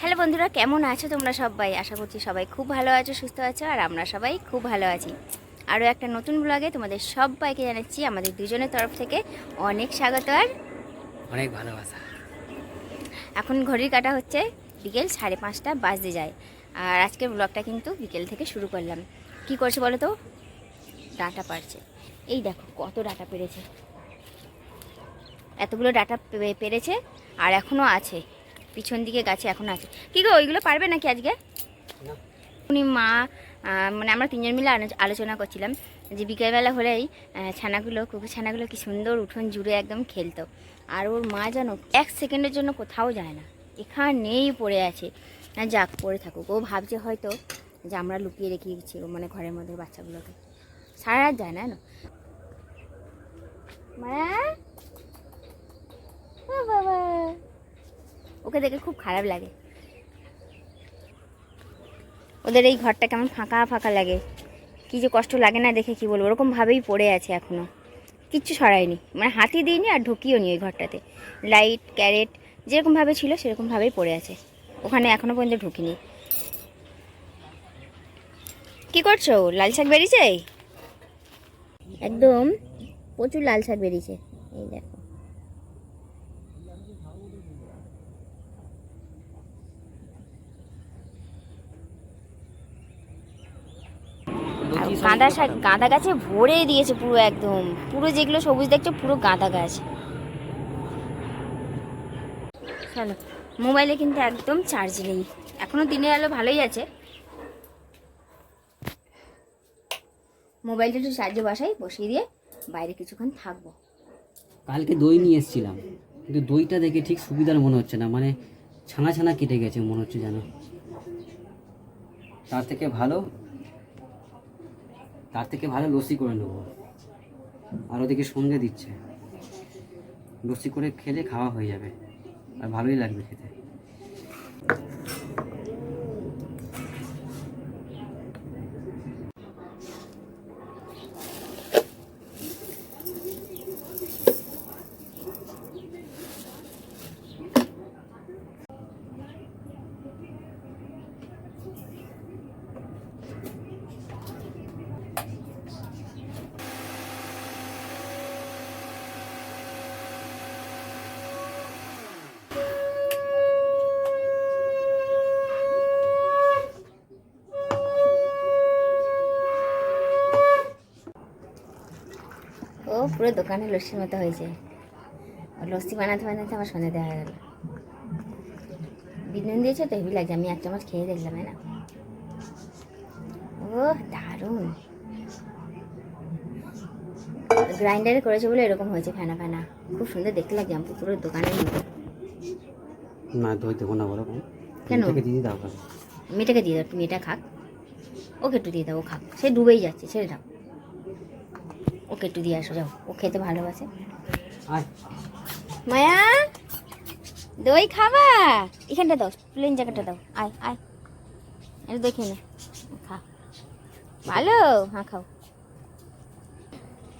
Hello বন্ধুরা, কেমন আছো তোমরা সবাই? আশা করছি সবাই খুব ভালো আছো, সুস্থ আছো, আর আমরা সবাই খুব ভালো আছি। আরও একটা নতুন ব্লগে তোমাদের সবাইকে জানাচ্ছি আমাদের দুজনের তরফ থেকে অনেক স্বাগত আর অনেক ভালোবাসা। এখন ঘড়ির কাটা হচ্ছে বিকেল সাড়ে পাঁচটা বাজতে যায়। আর আজকের ব্লগটা কিন্তু বিকেল থেকে শুরু করলাম। কি করছে বলো তো? ডাটা পারছে। এই দেখো কত ডাটা পেরেছে। এতগুলো ডাটা পেরেছে আর এখনও আছে। পিছন দিকে গাছে এখনও আছে। কি গো ওইগুলো পারবে নাকি আজকে? উনি মা মানে আমরা তিনজন মিলে আলো- আলোচনা করছিলাম যে বিকেলবেলা হলেই ছানাগুলো, কুকুর ছানাগুলো কি সুন্দর উঠোন জুড়ে একদম খেলতো। আর ওর মা যেন এক সেকেন্ডের জন্য কোথাও যায় না, এখানেই পড়ে আছে। যাক, পড়ে থাকুক। ও ভাবছে হয়তো যে আমরা লুকিয়ে রেখে দিচ্ছি মানে ঘরের মধ্যে বাচ্চাগুলোকে। সারা রাত যায় না ওকে দেখে খুব খারাপ লাগে। ওদের এই ঘরটা কেমন ফাঁকা ফাঁকা লাগে। কি যে কষ্ট লাগে না দেখে কি বলব? ওরকমভাবেই পড়ে আছে এখনও কিচ্ছু সরায়নি। মানে হাতি দিইনি আর ঢুকিও নি ওই ঘরটাতে। লাইট, ক্যারেট যেরকমভাবে ছিল সেরকমভাবেই পড়ে আছে। ওখানে এখনও পর্যন্ত ঢুকিনি। কি করছ? লাল শাক বেরিয়েছে? একদম প্রচুর লাল শাক বেরিয়েছে। এই দেখো। গাঁদা শাক, গাঁদা গাছে ভরে দিয়েছে পুরো একদম। পুরো যেগুলো সবুজ দেখছ, পুরো গাঁদা গাছ। চলো, মোবাইলে কিন্তু একদম চার্জ নেই। এখনও দিনের আলো ভালোই আছে। মোবাইলটা একটু চার্জে বসাই বসিয়ে দিয়ে বাইরে কিছুক্ষণ থাকব। কালকে দই নিয়ে এসেছিলাম। কিন্তু দইটা দেখে ঠিক সুবিধার মনে হচ্ছে না। মানে ছানা ছানা কেটে গেছে, মনে হচ্ছে যেন। তার থেকে ভালো তার থেকে ভালো লস্যি করে নেব। আর ওদিকে সঙ্গে দিচ্ছে। লস্যি করে খেলে খাওয়া হয়ে যাবে। আর ভালোই লাগবে খেতে ও পুরো দোকানে লস্যির মতো হয়েছে। লস্যি বানাতে বানাতে আমার সন্ধে দেওয়া গেল। বিনুন দিয়েছে তো হেভি লাগছে। আমি এক চামচ খেয়ে দেখলাম না? ও দারুণ। গ্রাইন্ডারে করেছে বলে এরকম হয়েছে ফেনা ফেনা। খুব সুন্দর দেখতে লাগছে আমি পুরো দোকানের মতো। না দই দেবো না বলো। কেন? দিদি দাও মেয়েটাকে দিয়ে দাও তুমি এটা খাক। ওকে একটু দিয়ে দাও ও খাক। সে ডুবেই যাচ্ছে ছেড়ে দাও। ওকে একটু দিয়ে আসো যাও। ও খেতে ভালোবাসে। মায়া দই খাবা? এখানটা দাও প্লেন জায়গাটা দাও। আয় আয়। এটা দেখে নে। খা। ভালো? হ্যাঁ খাও।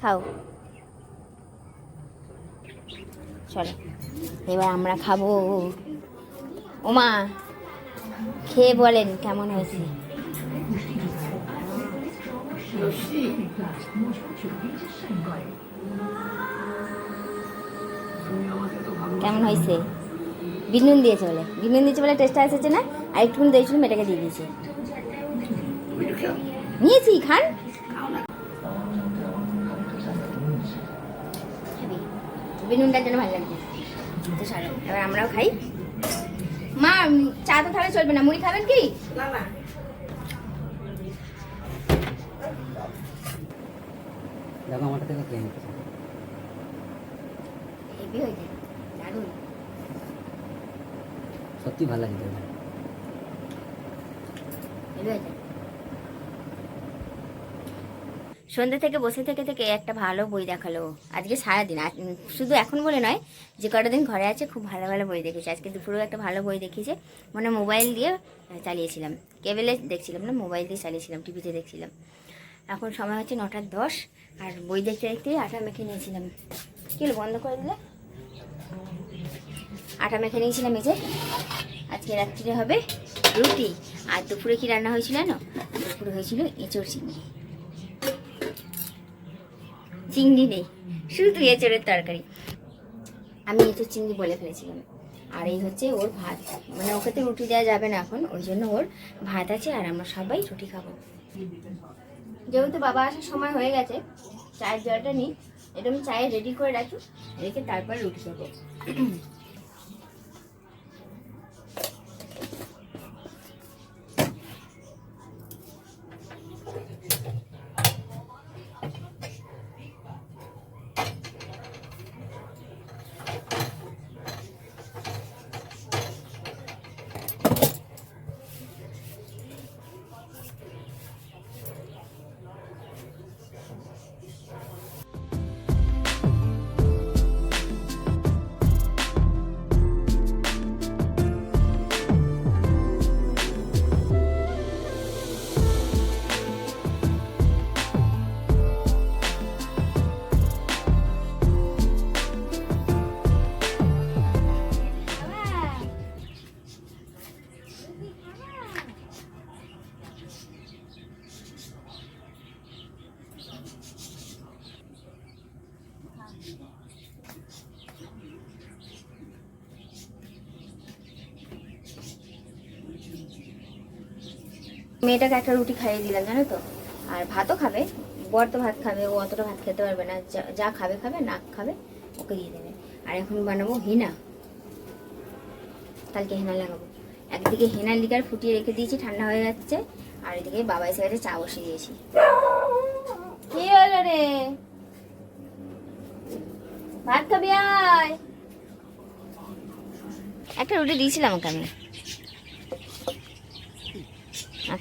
খাও। চলো এবার আমরা খাব। ওমা খেয়ে বলেন কেমন হয়েছে? কেমন হয়েছে? বিনুন দিয়েছে বলে। বিনুন দিয়েছে বলে টেস্টটা এসেছে না? আর একটুখানি দই ছিল, মেয়েটাকে দিয়ে দিয়েছে। নিয়েছি, খান। বিনুনটার জন্য ভালো লাগছে। এবার আমরাও খাই। মা চা তো তাহলে চলবে না। মুড়ি খাবেন কি? দেখো আমারটা থেকে খেয়ে নিচ্ছে সত্যি ভালো। সন্ধ্যে থেকে বসে থেকে থেকে একটা ভালো বই দেখাল। আজকে সারাদিন শুধু এখন বলে নয় যে কটা দিন ঘরে আছে খুব ভালো ভালো বই দেখেছে। আজকে দুপুরেও একটা ভালো বই দেখিয়েছে মানে মোবাইল দিয়ে চালিয়েছিলাম। কেবেলে দেখছিলাম না মোবাইল দিয়ে চালিয়েছিলাম টিভিতে দেখছিলাম। এখন সময় হচ্ছে নটার দশ, আর বই দেখতে দেখতে আটা মেখে নিয়েছিলাম। কি বন্ধ করে দিলে? আটা মেখে নিয়েছিলাম এই যে। আজকে রাত্রিরে হবে রুটি। আর দুপুরে কি রান্না হয়েছিল না দুপুরে হয়েছিল এঁচড় চিংড়ি। চিংড়ি নেই, শুধু এঁচড়ের তরকারি। আমি এঁচড় চিংড়ি বলে ফেলেছিলাম। আর এই হচ্ছে ওর ভাত। মানে ওকে তো রুটি দেওয়া যাবে না এখন ওই জন্য ওর ভাত আছে আর আমরা সবাই রুটি খাব। যেহেতু বাবা আসার সময় হয়ে গেছে, চায়ের জলটা নিই। এটা আমি চায়ে রেডি করে রাখি, রেখে তারপর রুটি খাব। মেয়েটাকে একটা রুটি খাইয়ে দিলাম, জানো তো? আর ভাতও খাবে, বর তো ভাত খাবে, ও অতটা ভাত খেতে পারবে না, যা- খাবে খাবে, না খাবে, ওকে দিয়ে দেবে। আর এখন বানাবো হিনা। কালকে হেনা লাগাবো। একদিকে হেনার লিকার ফুটিয়ে রেখে দিয়েছি, ঠান্ডা হয়ে যাচ্ছে, আর এদিকে বাবা এসে চা বসিয়ে দিয়েছি। কি হলো রে? ভাত খাবি আয়। একটা রুটি দিয়েছিলাম ওকে আমি।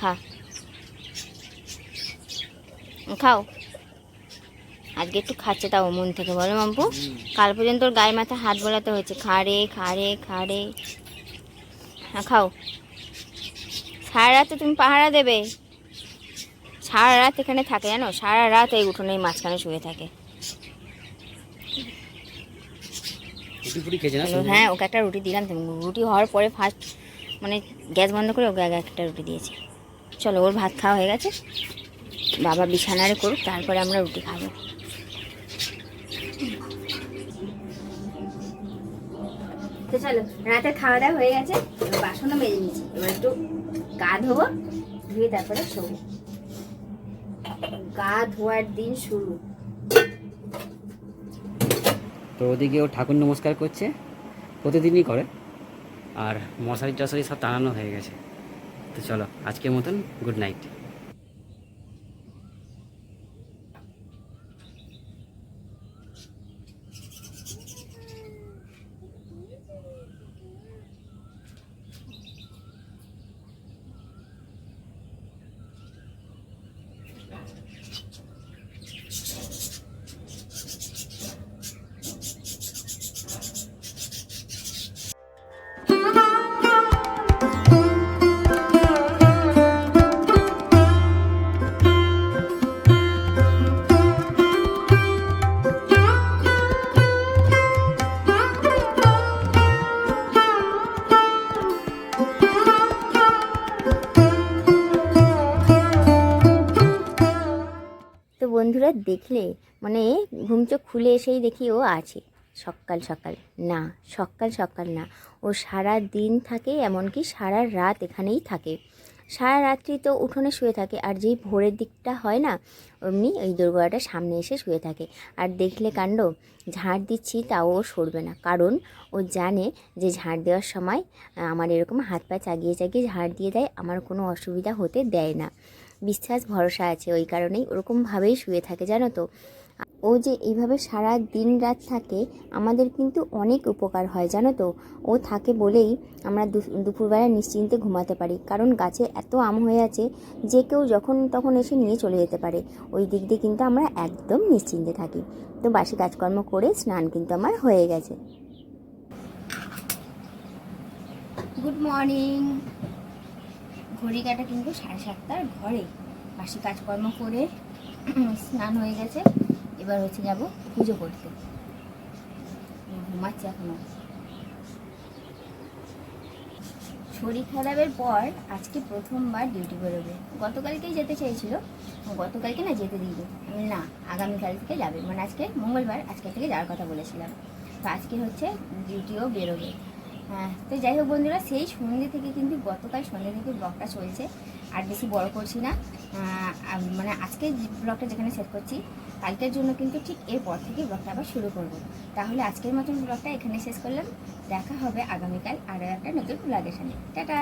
খা খাও। আজকে একটু খাচ্ছে তাও মন থেকে বলো মাম্পু? কাল পর্যন্ত ওর গায়ে মাথায় হাত বোলাতে হয়েছে। খা রে খা রে খা রে। হ্যাঁ খাও। সারা রাত তুমি পাহারা দেবে। সারা রাত এখানে থাকে জানো? সারা রাত এই উঠোনে মাঝখানে শুয়ে থাকে। বলল, হ্যাঁ ওকে একটা রুটি দিলাম তো রুটি হওয়ার পরে ফার্স্ট মানে গ্যাস বন্ধ করে ওকে আগে একটা রুটি দিয়েছি। চলো ওর ভাত খাওয়া হয়ে গেছে। বাবা বিছানারে করুক তারপরে আমরা রুটি খাব। তো চলো রাতে খাওয়া দাওয়া হয়ে গেছে বাসনও মেজে নিয়েছি। এবার একটু গা ধোবো ধুয়ে তারপরে শোবো। গা ধোয়ার দিন শুরু। তো ওদিকে ও ঠাকুর নমস্কার করছে প্রতিদিনই করে। আর মশারি টশারি সব টানানো হয়ে গেছে। তো চলো আজকের মতন গুড নাইট বন্ধুরা দেখলে মানে ঘুম চোখ খুলে এসেই দেখি ও আছে। সকাল সকাল। না, সকাল সকাল না। ও সারা দিন থাকে, এমনকি সারা রাত এখানেই থাকে। সারা রাত্রি তো উঠোনে শুয়ে থাকে, আর যেই ভোরের দিকটা হয় না, অমনি ওই দোরগোড়াটার সামনে এসে শুয়ে থাকে। আর দেখলে কাণ্ড ঝাড় দিচ্ছি তাও ও সরবে না। কারণ ও জানে যে ঝাড় দেওয়ার সময় আমার এরকম হাত পা চাগিয়ে চাগিয়ে ঝাড় দিয়ে দেয়, আমার কোনো অসুবিধা হতে দেয় না। বিশ্বাস, ভরসা আছে ওই কারণেই ওরকমভাবেই শুয়ে থাকে, জানো তো। ও যে এইভাবে সারা দিন রাত থাকে, আমাদের কিন্তু অনেক উপকার হয়, জানো তো। ও থাকে বলেই আমরা দুপুরবেলা নিশ্চিন্তে ঘুমাতে পারি, কারণ গাছে এত আম হয়ে আছে যে কেউ যখন তখন এসে নিয়ে চলে যেতে পারে। ওই দিক দিয়ে কিন্তু আমরা একদম নিশ্চিন্তে থাকি। তো বাসি কাজকর্ম করে স্নান কিন্তু আমার হয়ে গেছে। গুড মর্নিং ঘড়ি কাটা কিন্তু সাড়ে সাতটার ঘরে। বাসি কাজকর্ম করে স্নান হয়ে গেছে, এবার হচ্ছে যাব পুজো করতে। ঘুমাচ্ছে এখনও। শরীর খারাপের পর আজকে প্রথমবার ডিউটি বেরোবে। গতকালকেই যেতে চেয়েছিল গতকালকে না যেতে দিইনি। আমি না, আগামীকাল থেকে যাবে। মানে আজকে মঙ্গলবার, আজকে থেকে যাওয়ার কথা বলেছিলাম। তো আজকে হচ্ছে ডিউটিও বেরোবে। হ্যাঁ তো যাই হোক বন্ধুরা, সেই সন্ধ্যে থেকে কিন্তু গতকাল সন্ধ্যে থেকে ব্লগটা চলছে। আর বেশি বড় করছি না। মানে আজকে ব্লগটা যেখানে সেট করছি, কালকের জন্য কিন্তু ঠিক এরপর থেকে ব্লগটা আবার শুরু করব। তাহলে আজকের মতন ব্লগটা এখানে শেষ করলাম। দেখা হবে আগামীকাল আরও একটা নতুন ব্লগের সঙ্গে। টাটা!